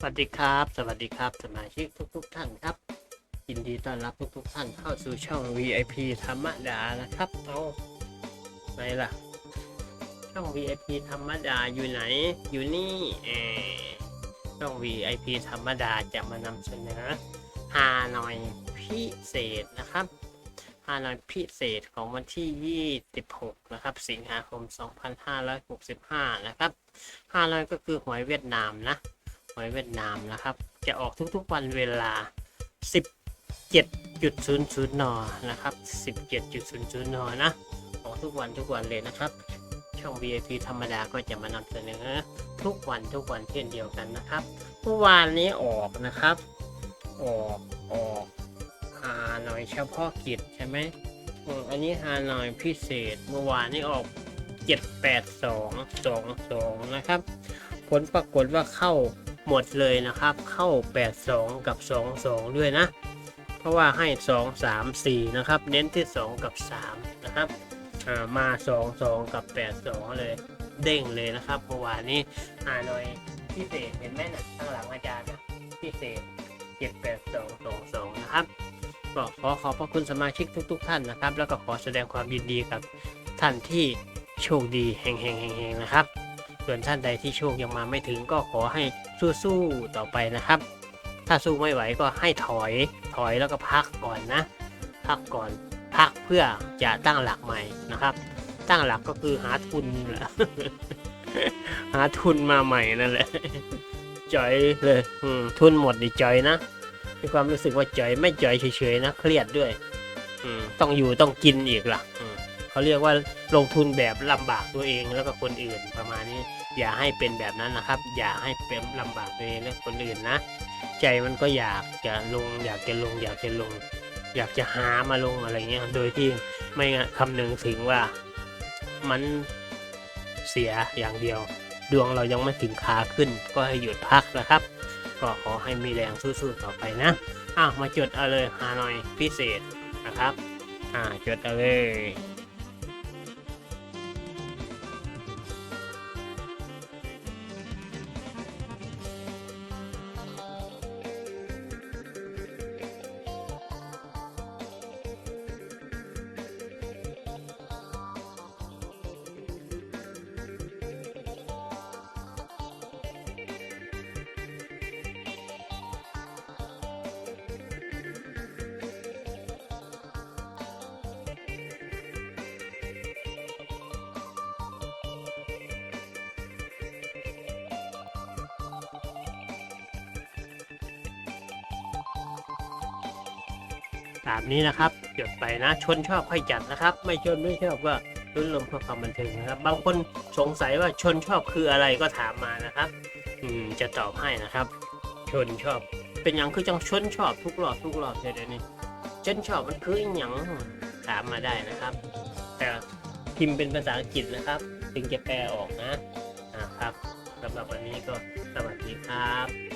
สวัสดีครับ สวัสดีครับ สมาชิกทุกๆท่านครับ ยินดีต้อนรับทุกๆท่านเข้าสู่ช่อง VIP ธรรมดานะครับเอาไหนล่ะ ช่อง VIP ธรรมดาอยู่ไหน อยู่นี่เออช่อง VIP ธรรมดาจะมานำเสนอฮานอยพิเศษนะครับฮานอยพิเศษของวันที่ 26 นะครับ สิงหาคม 2565 นะครับฮานอยก็คือหวยเวียดนามนะ วยเวียดนามนะครับ จะออกทุกๆวันเวลา 17.00 น นะครับ 17.00 น นะ ออกทุกวันทุกวันเลยนะครับ ช่อง VIP ธรรมดาก็จะมานำเสนอทุกวันทุกวันเช่นเดียวกันนะครับเมื่อวานนี้ออกนะครับ ออกออกฮานอยเฉพาะกิจใช่ไหมอันนี้ฮานอยพิเศษเมื่อวานนี้ออก 78222 นะครับ ผลปรากฏว่าเข้า หมดเลยนะครับ เข้า 82 กับ 22 ด้วยนะ เพราะว่าให้ 2 3 4 นะครับ เน้นที่ 2 กับ 3 นะครับมา 2 2 กับ 82 เลย เด้งเลยนะครับเมื่อวานนี้ฮานอยพิเศษเห็นไหมนะข้างหลังอาจารย์นะพิเศษ 78222 นะครับก็ขอขอบพระคุณสมาชิกทุกๆท่านนะครับ แล้วก็ขอแสดงความยินดีกับท่านที่โชคดีแห่งๆๆนะครับ ส่วนท่านใดที่โชคยังมาไม่ถึงก็ขอให้สู้ๆต่อไปนะครับ ถ้าสู้ไม่ไหวก็ให้ถอยถอยแล้วก็พักก่อนนะ พักก่อนพักเพื่อจะตั้งหลักใหม่นะครับ ตั้งหลักก็คือหาทุนแหละหาทุนมาใหม่นั่นแหละจอยเลยทุนหมดดิจอยนะมีความรู้สึกว่าจอยไม่จอยเฉยๆนะ เครียดด้วยต้องอยู่ต้องกินอีกล่ะ เขาเรียกว่าลงทุนแบบลำบากตัวเองแล้วก็คนอื่นประมาณนี้ อย่าให้เป็นแบบนั้นนะครับ อย่าให้เป็นลำบากตัวเองและคนอื่นนะ ใจมันก็อยากจะลง อยากจะลง อยากจะลง อยากจะหามาลงอะไรเงี้ยโดยที่ไม่คำนึงถึงว่ามันเสียอย่างเดียว ดวงเรายังไม่ถึงขาขึ้น ก็ให้หยุดพักนะครับ ก็ขอให้มีแรงสู้ๆต่อไปนะอ้าวมาจดเอาเลยฮานอยพิเศษนะครับ อ่าจดเอาเลย ตามนี้นะครับจดไปนะชนชอบค่อยจัดนะครับ ไม่ชนไม่ชอบก็ลุ้นลมเพื่อความบันเทิงนะครับ บางคนสงสัยว่าชนชอบคืออะไรก็ถามมานะครับ อืมจะตอบให้นะครับ ชนชอบ เป็นอย่างคือจังชนชอบทุกรอบทุกรอบเดี๋ยวนี้ชนชอบมันคืออย่างถามมาได้นะครับ แต่พิมพ์เป็นภาษาอังกฤษนะครับ ถึงจะแปลออกนะนะครับสำหรับวันนี้ก็สวัสดีครับ